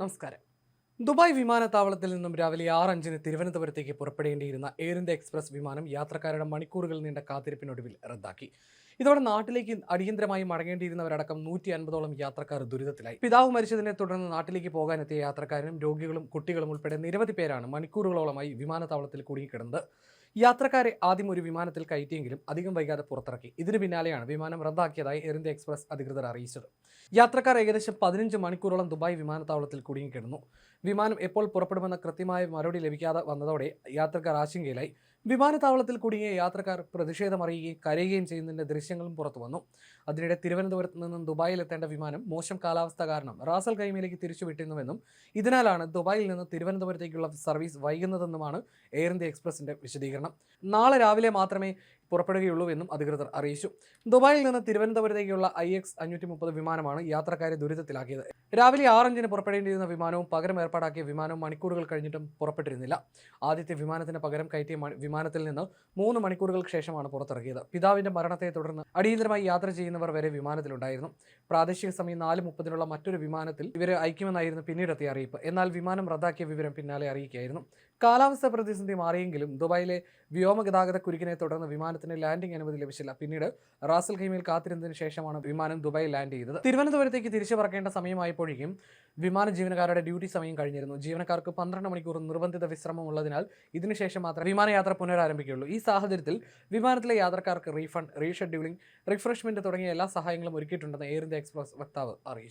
നമസ്കാരം. ദുബായ് വിമാനത്താവളത്തിൽ നിന്നും രാവിലെ ആറ് അഞ്ചിന് തിരുവനന്തപുരത്തേക്ക് പുറപ്പെടേണ്ടിയിരുന്ന എയർ ഇന്ത്യ എക്സ്പ്രസ് വിമാനം യാത്രക്കാരുടെ മണിക്കൂറുകൾ നീണ്ട കാത്തിരിപ്പിനൊടുവിൽ റദ്ദാക്കി. ഇതോടെ നാട്ടിലേക്ക് അടിയന്തരമായി മടങ്ങേണ്ടിയിരുന്നവരടക്കം നൂറ്റി അൻപതോളം യാത്രക്കാർ ദുരിതത്തിലായി. പിതാവ് മരിച്ചതിനെ തുടർന്ന് നാട്ടിലേക്ക് പോകാനെത്തിയ യാത്രക്കാരനും രോഗികളും കുട്ടികളും ഉൾപ്പെടെ നിരവധി പേരാണ് മണിക്കൂറുകളോളമായി വിമാനത്താവളത്തിൽ കുടുങ്ങിക്കിടന്നത്. യാത്രക്കാരെ ആദ്യം ഒരു വിമാനത്തിൽ കയറ്റിയെങ്കിലും അധികം വൈകാതെ പുറത്തിറക്കി. ഇതിന് പിന്നാലെയാണ് വിമാനം റദ്ദാക്കിയതായി എയർ ഇന്ത്യ എക്സ്പ്രസ് അധികൃതർ അറിയിച്ചത്. യാത്രക്കാർ ഏകദേശം പതിനഞ്ച് മണിക്കൂറോളം ദുബായ് വിമാനത്താവളത്തിൽ കുടുങ്ങിക്കിടന്നു. വിമാനം എപ്പോൾ പുറപ്പെടുമെന്ന കൃത്യമായ മറുപടി ലഭിക്കാതെ വന്നതോടെ യാത്രക്കാർ ആശങ്കയിലായി. വിമാനത്താവളത്തിൽ കുടുങ്ങിയ യാത്രക്കാർ പ്രതിഷേധമറിയുകയും കരയുകയും ചെയ്യുന്നതിന്റെ ദൃശ്യങ്ങളും പുറത്തു വന്നു. അതിനിടെ തിരുവനന്തപുരത്ത് നിന്നും ദുബായിലെത്തേണ്ട വിമാനം മോശം കാലാവസ്ഥ കാരണം റാസൽ കൈമയിലേക്ക് തിരിച്ചുവിട്ടിരുന്നുവെന്നും ഇതിനാലാണ് ദുബായിൽ നിന്ന് തിരുവനന്തപുരത്തേക്കുള്ള സർവീസ് വൈകുന്നതെന്നുമാണ് എയർ ഇന്ത്യ എക്സ്പ്രസിന്റെ വിശദീകരണം. നാളെ രാവിലെ മാത്രമേ പുറപ്പെടുകയുള്ളൂവെന്നും അധികൃതർ അറിയിച്ചു. ദുബായിൽ നിന്ന് തിരുവനന്തപുരത്തേക്കുള്ള ഐ എക്സ് അഞ്ഞൂറ്റി മുപ്പത് വിമാനമാണ് യാത്രക്കാരെ ദുരിതത്തിലാക്കിയത്. രാവിലെ ആറഞ്ചിന് പുറപ്പെടേണ്ടിയിരുന്ന വിമാനവും പകരം ഏർപ്പാടാക്കിയ വിമാനവും മണിക്കൂറുകൾ കഴിഞ്ഞിട്ടും പുറപ്പെട്ടിരുന്നില്ല. ആദ്യത്തെ വിമാനത്തിന് പകരം കയറ്റിയ വിമാനത്തിൽ നിന്ന് മൂന്ന് മണിക്കൂറുകൾക്ക് ശേഷമാണ് പുറത്തിറക്കിയത് പിതാവിന്റെ മരണത്തെ തുടർന്ന് അടിയന്തരമായി യാത്ര ചെയ്യുന്നവർ വരെ വിമാനത്തിലുണ്ടായിരുന്നു. പ്രാദേശിക സമയം നാല് മുപ്പതിനുള്ള മറ്റൊരു വിമാനത്തിൽ ഇവരെ അയക്കുമെന്നായിരുന്നു പിന്നീടെത്തിയ അറിയിപ്പ്. എന്നാൽ വിമാനം റദ്ദാക്കിയ വിവരം പിന്നാലെ അറിയിക്കുകയായിരുന്നു. കാലാവസ്ഥാ പ്രതിസന്ധി മാറിയെങ്കിലും ദുബായിലെ വ്യോമഗതാഗത കുരുക്കിനെ തുടർന്ന് വിമാനത്തിന് ലാൻഡിംഗ് അനുമതി ലഭിച്ചില്ല. പിന്നീട് റാസൽ ഖൈമയിൽ കാത്തിരുന്നതിന് ശേഷമാണ് വിമാനം ദുബായിൽ ലാൻഡ് ചെയ്തത്. തിരുവനന്തപുരത്തേക്ക് തിരിച്ചു പറക്കേണ്ട സമയമായപ്പോഴേക്കും വിമാന ജീവനക്കാരുടെ ഡ്യൂട്ടി സമയം കഴിഞ്ഞിരുന്നു. ജീവനക്കാർക്ക് പന്ത്രണ്ട് മണിക്കൂർ നിർബന്ധിത വിശ്രമം ഉള്ളതിനാൽ ഇതിനുശേഷം മാത്രമേ വിമാനയാത്ര പുനരാരംഭിക്കുകയുള്ളൂ. ഈ സാഹചര്യത്തിൽ വിമാനത്തിലെ യാത്രക്കാർക്ക് റീഫണ്ട് റീഷെഡ്യൂളിംഗ് റിഫ്രഷ്മെന്റ് തുടങ്ങിയ എല്ലാ സഹായങ്ങളും ഒരുക്കിയിട്ടുണ്ടെന്ന് എയർ ഇന്ത്യ എക്സ്പ്രസ് വക്താവ് അറിയിച്ചു.